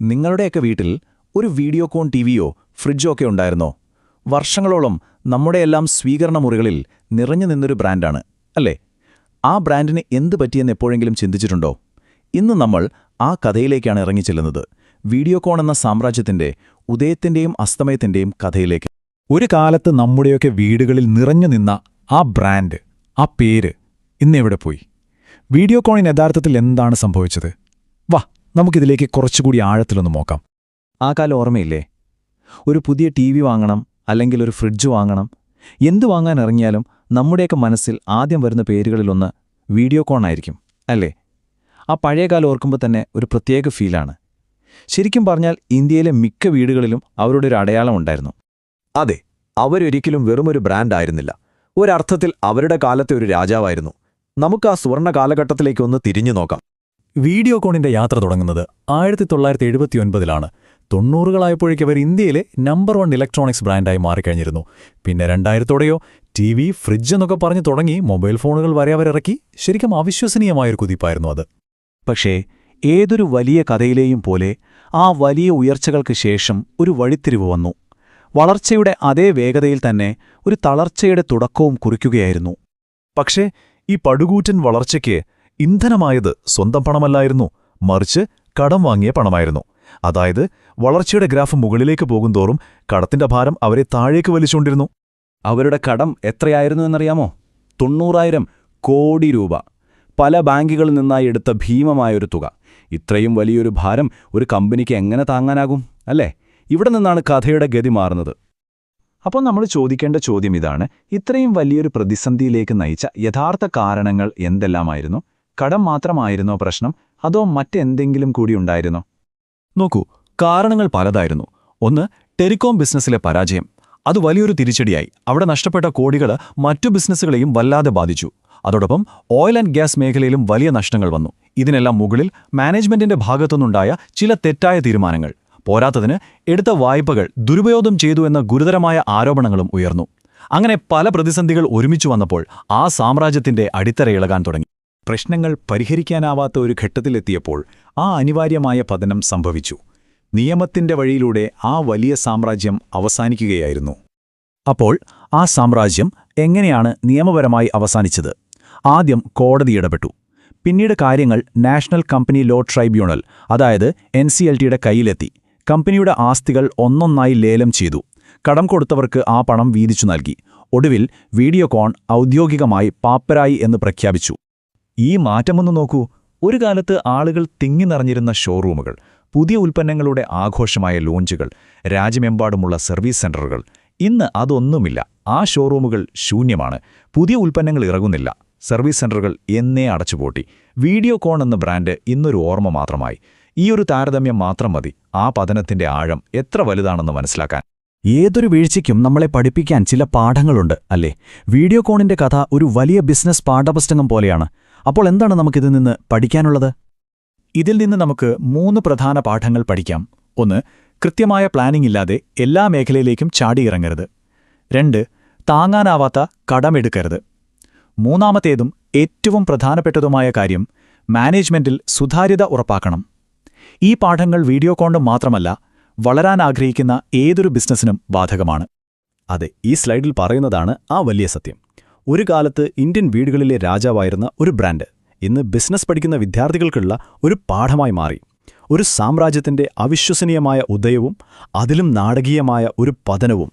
നിങ്ങളുടെയൊക്കെ വീട്ടിൽ ഒരു വീഡിയോ വീഡിയോകോൺ ടിവിയോ ഫ്രിഡ്ജോ ഒക്കെ ഉണ്ടായിരുന്നോ? വർഷങ്ങളോളം നമ്മുടെയെല്ലാം സ്വീകരണ മുറികളിൽ നിറഞ്ഞു നിന്നൊരു ബ്രാൻഡാണ് അല്ലേ? ആ ബ്രാൻഡിന് എന്ത് പറ്റിയെന്ന് എപ്പോഴെങ്കിലും ചിന്തിച്ചിട്ടുണ്ടോ? ഇന്ന് നമ്മൾ ആ കഥയിലേക്കാണ് ഇറങ്ങിച്ചെല്ലുന്നത് വീഡിയോകോൺ എന്ന സാമ്രാജ്യത്തിന്റെ ഉദയത്തിന്റെയും അസ്തമയത്തിന്റെയും കഥയിലേക്ക്. ഒരു കാലത്ത് നമ്മുടെയൊക്കെ വീടുകളിൽ നിറഞ്ഞു നിന്ന ആ ബ്രാൻഡ് ആ പേര് ഇന്നെവിടെ പോയി? വീഡിയോകോണിന് യഥാർത്ഥത്തിൽ എന്താണ് സംഭവിച്ചത്? നമുക്കിതിലേക്ക് കുറച്ചുകൂടി ആഴത്തിലൊന്ന് നോക്കാം. ആ കാലം ഓർമ്മയില്ലേ? ഒരു പുതിയ ടി വി വാങ്ങണം അല്ലെങ്കിൽ ഒരു ഫ്രിഡ്ജ് വാങ്ങണം എന്തു വാങ്ങാൻ ഇറങ്ങിയാലും നമ്മുടെയൊക്കെ മനസ്സിൽ ആദ്യം വരുന്ന പേരുകളിലൊന്ന് വീഡിയോ കോൺ ആയിരിക്കും അല്ലേ? ആ പഴയ കാലം ഓർക്കുമ്പോൾ തന്നെ ഒരു പ്രത്യേക ഫീലാണ്. ശരിക്കും പറഞ്ഞാൽ ഇന്ത്യയിലെ മിക്ക വീടുകളിലും അവരുടെ ഒരു അടയാളം ഉണ്ടായിരുന്നു. അതെ അവരൊരിക്കലും വെറുമൊരു ബ്രാൻഡായിരുന്നില്ല ഒരർത്ഥത്തിൽ അവരുടെ കാലത്തെ ഒരു രാജാവായിരുന്നു. നമുക്ക് ആ സുവർണ കാലഘട്ടത്തിലേക്കൊന്ന് തിരിഞ്ഞു നോക്കാം. വീഡിയോകോണിന്റെ യാത്ര തുടങ്ങുന്നത് ആയിരത്തി തൊള്ളായിരത്തി എഴുപത്തിയൊൻപതിലാണ് തൊണ്ണൂറുകളായപ്പോഴേക്ക് അവർ ഇന്ത്യയിലെ നമ്പർ വൺ ഇലക്ട്രോണിക്സ് ബ്രാൻഡായി മാറിക്കഴിഞ്ഞിരുന്നു. പിന്നെ രണ്ടായിരത്തോടെയോ ടി വി ഫ്രിഡ്ജ് എന്നൊക്കെ പറഞ്ഞു തുടങ്ങി മൊബൈൽ ഫോണുകൾ വരെ അവരിറക്കി. ശരിക്കും അവിശ്വസനീയമായൊരു കുതിപ്പായിരുന്നു അത്. പക്ഷേ ഏതൊരു വലിയ കഥയിലെയും പോലെ ആ വലിയ ഉയർച്ചകൾക്ക് ശേഷം ഒരു വഴിത്തിരിവ് വന്നു. വളർച്ചയുടെ അതേ വേഗതയിൽ തന്നെ ഒരു തളർച്ചയുടെ തുടക്കവും കുറിക്കുകയായിരുന്നു. പക്ഷേ ഈ പടുകൂറ്റൻ വളർച്ചയ്ക്ക് ഇന്ധനമായത് സ്വന്തം പണമല്ലായിരുന്നു. മറിച്ച് കടം വാങ്ങിയ പണമായിരുന്നു. അതായത് വളർച്ചയുടെ ഗ്രാഫ് മുകളിലേക്ക് പോകുന്തോറും കടത്തിന്റെ ഭാരം അവരെ താഴേക്ക് വലിച്ചുകൊണ്ടിരുന്നു. അവരുടെ കടം എത്രയായിരുന്നു എന്നറിയാമോ? തൊണ്ണൂറായിരം കോടി രൂപ. പല ബാങ്കുകളിൽ നിന്നായി എടുത്ത ഭീമമായൊരു തുക. ഇത്രയും വലിയൊരു ഭാരം ഒരു കമ്പനിക്ക് എങ്ങനെ താങ്ങാനാകും അല്ലേ? ഇവിടെ നിന്നാണ് കഥയുടെ ഗതി മാറുന്നത്. അപ്പോൾ നമ്മൾ ചോദിക്കേണ്ട ചോദ്യം ഇതാണ് ഇത്രയും വലിയൊരു പ്രതിസന്ധിയിലേക്ക് നയിച്ച യഥാർത്ഥ കാരണങ്ങൾ എന്തെല്ലാമായിരുന്നു? കടം മാത്രമായിരുന്നോ പ്രശ്നം? അതോ മറ്റെന്തെങ്കിലും കൂടി ഉണ്ടായിരുന്നോ? നോക്കൂ കാരണങ്ങൾ പലതായിരുന്നു. ഒന്ന് ടെലികോം ബിസിനസ്സിലെ പരാജയം. അത് വലിയൊരു തിരിച്ചടിയായി. അവിടെ നഷ്ടപ്പെട്ട കോടികൾ മറ്റു ബിസിനസ്സുകളെയും വല്ലാതെ ബാധിച്ചു. അതോടൊപ്പം ഓയിൽ ആൻഡ് ഗ്യാസ് മേഖലയിലും വലിയ നഷ്ടങ്ങൾ വന്നു. ഇതിനെല്ലാം മുകളിൽ മാനേജ്മെന്റിന്റെ ഭാഗത്തുനിന്നുണ്ടായ ചില തെറ്റായ തീരുമാനങ്ങൾ. പോരാത്തതിന് എടുത്ത വായ്പകൾ ദുരുപയോഗം ചെയ്തു എന്ന ഗുരുതരമായ ആരോപണങ്ങളും ഉയർന്നു. അങ്ങനെ പല പ്രതിസന്ധികൾ ഒരുമിച്ചു വന്നപ്പോൾ ആ സാമ്രാജ്യത്തിന്റെ അടിത്തറയിളകാൻ തുടങ്ങി. പ്രശ്നങ്ങൾ പരിഹരിക്കാനാവാത്ത ഒരു ഘട്ടത്തിലെത്തിയപ്പോൾ ആ അനിവാര്യമായ പതനം സംഭവിച്ചു. നിയമത്തിന്റെ വഴിയിലൂടെ ആ വലിയ സാമ്രാജ്യം അവസാനിക്കുകയായിരുന്നു. അപ്പോൾ ആ സാമ്രാജ്യം എങ്ങനെയാണ് നിയമപരമായി അവസാനിച്ചത്? ആദ്യം കോടതി ഇടപെട്ടു. പിന്നീട് കാര്യങ്ങൾ നാഷണൽ കമ്പനി ലോ ട്രൈബ്യൂണൽ അതായത് എൻ സി എൽ ടിയുടെ കയ്യിലെത്തി. കമ്പനിയുടെ ആസ്തികൾ ഒന്നൊന്നായി ലേലം ചെയ്തു. കടം കൊടുത്തവർക്ക് ആ പണം വീതിച്ചു നൽകി. ഒടുവിൽ വീഡിയോകോൺ ഔദ്യോഗികമായി പാപ്പരായി എന്ന് പ്രഖ്യാപിച്ചു. ഈ മാറ്റമൊന്നു നോക്കൂ. ഒരു കാലത്ത് ആളുകൾ തിങ്ങി നിറഞ്ഞിരുന്ന ഷോറൂമുകൾ പുതിയ ഉൽപ്പന്നങ്ങളുടെ ആഘോഷമായ ലോഞ്ചുകൾ രാജ്യമെമ്പാടുമുള്ള സർവീസ് സെന്ററുകൾ ഇന്ന് അതൊന്നുമില്ല. ആ ഷോറൂമുകൾ ശൂന്യമാണ്. പുതിയ ഉൽപ്പന്നങ്ങൾ ഇറങ്ങുന്നില്ല. സർവീസ് സെന്ററുകൾ എന്നേ അടച്ചുപൂട്ടി. വീഡിയോ കോൺ എന്ന ബ്രാൻഡ് ഇന്നൊരു ഓർമ്മ മാത്രമായി. ഈ ഒരു താരതമ്യം മാത്രം മതി. ആ പതനത്തിന്റെ ആഴം എത്ര വലുതാണെന്ന് മനസ്സിലാക്കാൻ. ഏതൊരു വീഴ്ചയ്ക്കും നമ്മളെ പഠിപ്പിക്കാൻ ചില പാഠങ്ങളുണ്ട് അല്ലേ? വീഡിയോ വീഡിയോകോണിന്റെ കഥ ഒരു വലിയ ബിസിനസ് പാഠപുസ്തകം പോലെയാണ്. അപ്പോൾ എന്താണ് നമുക്കിതിൽ നിന്ന് പഠിക്കാനുള്ളത്? ഇതിൽ നിന്ന് നമുക്ക് മൂന്ന് പ്രധാന പാഠങ്ങൾ പഠിക്കാം. ഒന്ന് കൃത്യമായ പ്ലാനിംഗ് ഇല്ലാതെ എല്ലാ മേഖലയിലേക്കും ചാടിയിറങ്ങരുത് രണ്ട് താങ്ങാനാവാത്ത കടമെടുക്കരുത് മൂന്നാമത്തേതും ഏറ്റവും പ്രധാനപ്പെട്ടതുമായ കാര്യം മാനേജ്മെന്റിൽ സുതാര്യത ഉറപ്പാക്കണം. ഈ പാഠങ്ങൾ വീഡിയോ കോണ്ടും മാത്രമല്ല വളരാൻ ആഗ്രഹിക്കുന്ന ഏതൊരു ബിസിനസ്സിനും ബാധകമാണ്. അതെ ഈ സ്ലൈഡിൽ പറയുന്നതാണ് ആ വലിയ സത്യം. ഒരു കാലത്ത് ഇന്ത്യൻ വീടുകളിലെ രാജാവായിരുന്ന ഒരു ബ്രാൻഡ് ഇന്ന് ബിസിനസ് പഠിക്കുന്ന വിദ്യാർത്ഥികൾക്കുള്ള ഒരു പാഠമായി മാറി. ഒരു സാമ്രാജ്യത്തിന്റെ അവിശ്വസനീയമായ ഉദയവും അതിലും നാടകീയമായ ഒരു പതനവും